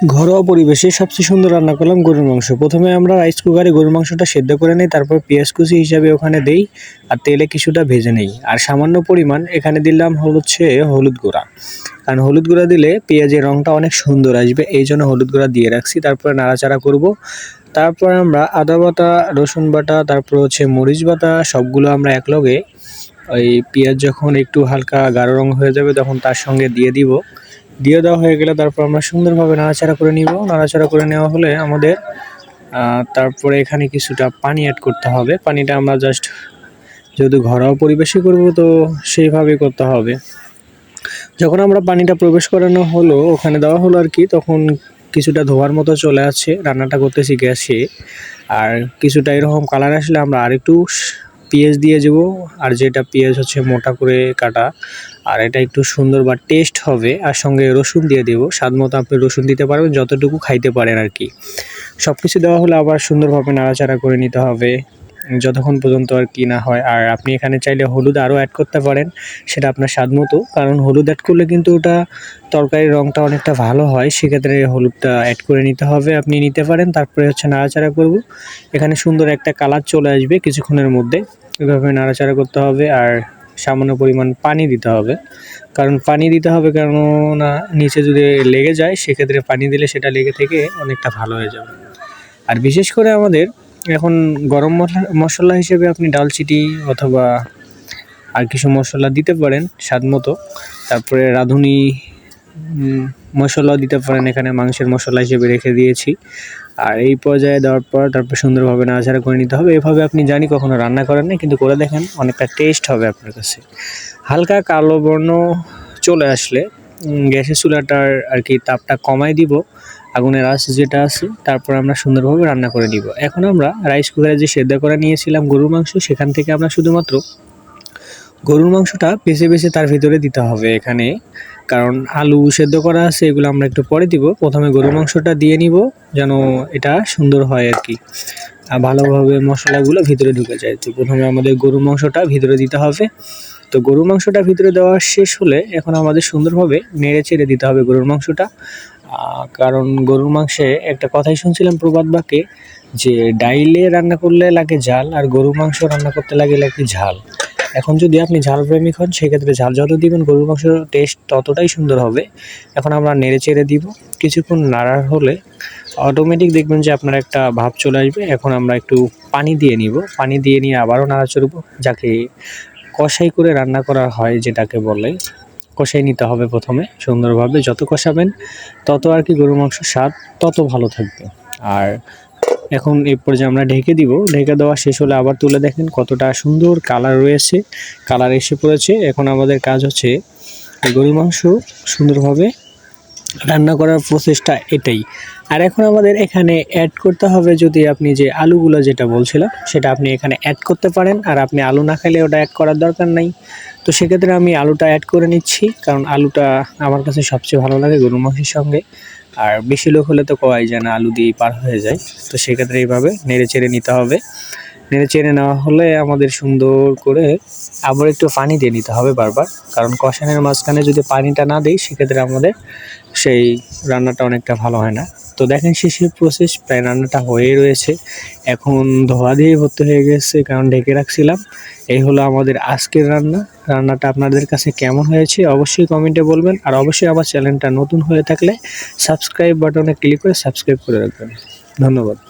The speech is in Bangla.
ঘরোয়া পরিবেশে সবচেয়ে সুন্দর রান্না করলাম গরুর মাংস। প্রথমে আমরা রাইস কুকারে গরুর মাংসটা সেদ্ধ করে নিই, তারপর পেঁয়াজ কুচি হিসাবে ওখানে দেই আর তেলে কিছুটা ভেজে নেই। আর সামান্য পরিমাণ এখানে দিলাম হচ্ছে হলুদ গুঁড়া। কারণ হলুদ গুঁড়া দিলে পেঁয়াজের রঙটা অনেক সুন্দর আসবে, এই জন্য হলুদ গুঁড়া দিয়ে রাখছি। তারপরে নাড়াচাড়া করব। তারপর আমরা আদা বাটা, রসুন বাটা, তারপর হচ্ছে মরিচ বাটা, সবগুলো আমরা একলগে ওই পেঁয়াজ যখন একটু হালকা গাঢ় রঙ হয়ে যাবে তখন তার সঙ্গে দিয়ে দিব। দিয়ে দেওয়া হয়ে গেলে তারপর আমরা সুন্দরভাবে নাড়াচাড়া করে নিব। নাড়াচাড়া করে নেওয়া হলে আমাদের তারপরে এখানে কিছুটা পানি অ্যাড করতে হবে। পানিটা আমরা জাস্ট যেহেতু ঘরোয়া পরিবেশে করব তো সেইভাবে করতে হবে। যখন আমরা পানিটা প্রবেশ করানো হলো, ওখানে দেওয়া হলো আর কি, তখন কিছুটা ধোয়ার মতো চলে আসছে। রান্নাটা করতেছি গ্যাসে। আর কিছুটা এরকম কালার আসলে আমরা আরেকটু পেঁয়াজ দিয়ে দেব আর যেটা পেঁয়াজ হচ্ছে মোটা করে কাটা, আর এটা একটু সুন্দর বা টেস্ট হবে, আর সঙ্গে রসুন দিয়ে দেবো। স্বাদ মতো আপনি রসুন দিতে পারবেন, যতটুকু খাইতে পারেন আর কি। সব কিছু দেওয়া হলে আবার সুন্দরভাবে নাড়াচাড়া করে নিতে হবে। যতক্ষণ পর্যন্ত আর কি না হয়। আর আপনি এখানে চাইলে হলুদ আরও অ্যাড করতে পারেন, সেটা আপনার স্বাদ মতো। কারণ হলুদ অ্যাড করলে কিন্তু ওটা তরকারির রঙটা অনেকটা ভালো হয়, সেক্ষেত্রে হলুদটা অ্যাড করে নিতে হবে। আপনি নিতে পারেন, তারপরে হচ্ছে নাড়াচাড়া করব। এখানে সুন্দর একটা কালার চলে আসবে কিছুক্ষণের মধ্যে। এভাবে নাড়াচাড়া করতে হবে আর সামান্য পরিমাণ পানি দিতে হবে। কারণ পানি দিতে হবে কেন না নিচে যদি লেগে যায়, সেক্ষেত্রে পানি দিলে সেটা লেগে থেকে অনেকটা ভালো হয়ে যাবে। আর বিশেষ করে আমাদের এখন গরম মশলা হিসেবে আপনি ডালচিটি অথবা আর কিছু মশলা দিতে পারেন স্বাদ মতো। তারপরে রাঁধুনি মশলাও দিতে পারেন, এখানে মাংসের মশলা হিসেবে রেখে দিয়েছি। আর এই পর্যায়ে দেওয়ার পর তারপর সুন্দরভাবে নাড়াচাড়া করে নিতে হবে। এভাবে আপনি জানি কখনো রান্না করেন না কিন্তু করে দেখেন অনেকটা টেস্ট হবে আপনার কাছে। হালকা কালো বর্ণ চলে আসলে গ্যাসের চুলাটার আর কি তাপটা কমাই দিব। আগুনের আঁচ যেটা আছে, তারপর আমরা সুন্দরভাবে রান্না করে নিব এখন আমরা রাইস কুকারে যে সেদ্ধ করা নিয়েছিলাম গরুর মাংস, সেখান থেকে আমরা শুধুমাত্র গরুর মাংসটা বেছে বেছে তার ভিতরে দিতে হবে এখানে। কারণ আলু সেদ্ধ করা আছে, এগুলো আমরা একটু পরে দিব। প্রথমে গরুর মাংসটা দিয়ে নিব, যেন এটা সুন্দর হয় আর কি। আর ভালোভাবে মশলাগুলো ভিতরে ঢুকে যায়। তো প্রথমে আমাদের গরুর মাংসটা ভিতরে দিতে হবে। তো গরুর মাংসটা ভিতরে দেওয়া শেষ হলে এখন আমাদের সুন্দরভাবে নেড়ে চেড়ে দিতে হবে গরুর মাংসটা। কারণ গরুর মাংসে একটা কথাই শুনছিলাম প্রবাদ বাক্যে যে ডাইলে রান্না করলে লাগে ঝাল আর গরুর মাংস রান্না করতে লাগে লাগে ঝাল। এখন যদি আপনি ঝাল প্রেমিক হন, সেক্ষেত্রে ঝাল যত দিবেন, গরুর মাংসের টেস্ট ততটাই সুন্দর হবে। এখন আমরা নেড়ে চেড়ে দিব। কিছুক্ষণ নাড়ার হলে অটোমেটিক দেখবেন যে আপনার একটা ভাব চলে আসবে। এখন আমরা একটু পানি দিয়ে নিব। পানি দিয়ে নিয়ে আবারও নাড়া চড়ব যাকে কষাই করে রান্না করা হয়, যেটাকে বলে কষাই নিতে হবে প্রথমে সুন্দরভাবে। যত কষাবেন, তত আর কি গরুর মাংস স্বাদ তত ভালো থাকবে। আর এখন এরপর পর্যায়ে আমরা ঢেকে দিব। ঢেকে দেওয়া শেষ হলে আবার তুলে দেখেন কতটা সুন্দর কালার রয়েছে। কালার এসে পড়েছে। এখন আমাদের কাজ হচ্ছে গরুর মাংস সুন্দরভাবে রান্না করার প্রসেসটা এটাই। আর এখন আমাদের এখানে অ্যাড করতে হবে যদি আপনি যে আলুগুলো যেটা বলছিলাম, সেটা আপনি এখানে অ্যাড করতে পারেন। আর আপনি আলু না খেলে ওটা অ্যাড করার দরকার নাই। তো সেক্ষেত্রে আমি আলুটা অ্যাড করে নিচ্ছি, কারণ আলুটা আমার কাছে সবচেয়ে ভালো লাগে গরু মাংসের সঙ্গে। আর বেশি লোক হলে তো কওয়াই যায় না, আলু দিয়েই পার হয়ে যায়। তো সেক্ষেত্রে এইভাবে নেড়ে চেড়ে নিতে হবে। নেড়ে চেড়ে নেওয়া হলে আমাদের সুন্দর করে আবার একটু পানি দিয়ে নিতে হবে বারবার। কারণ কষানের মাঝখানে যদি পানিটা না দিই, সেক্ষেত্রে আমাদের সেই রান্নাটা অনেকটা ভালো হয় না। তো দেখেন শেষের প্রসেস প্রায় রান্নাটা হয়ে রয়েছে। এখন ধোয়া দিয়ে ভর্তি হয়ে গেছে, কারণ ঢেকে রাখছিলাম। এই হলো আমাদের আজকের রান্না। রান্নাটা আপনাদের কাছে কেমন হয়েছে অবশ্যই কমেন্টে বলবেন। আর অবশ্যই আমার চ্যানেলটা নতুন হয়ে থাকলে সাবস্ক্রাইব বাটনে ক্লিক করে সাবস্ক্রাইব করে রাখবেন। ধন্যবাদ।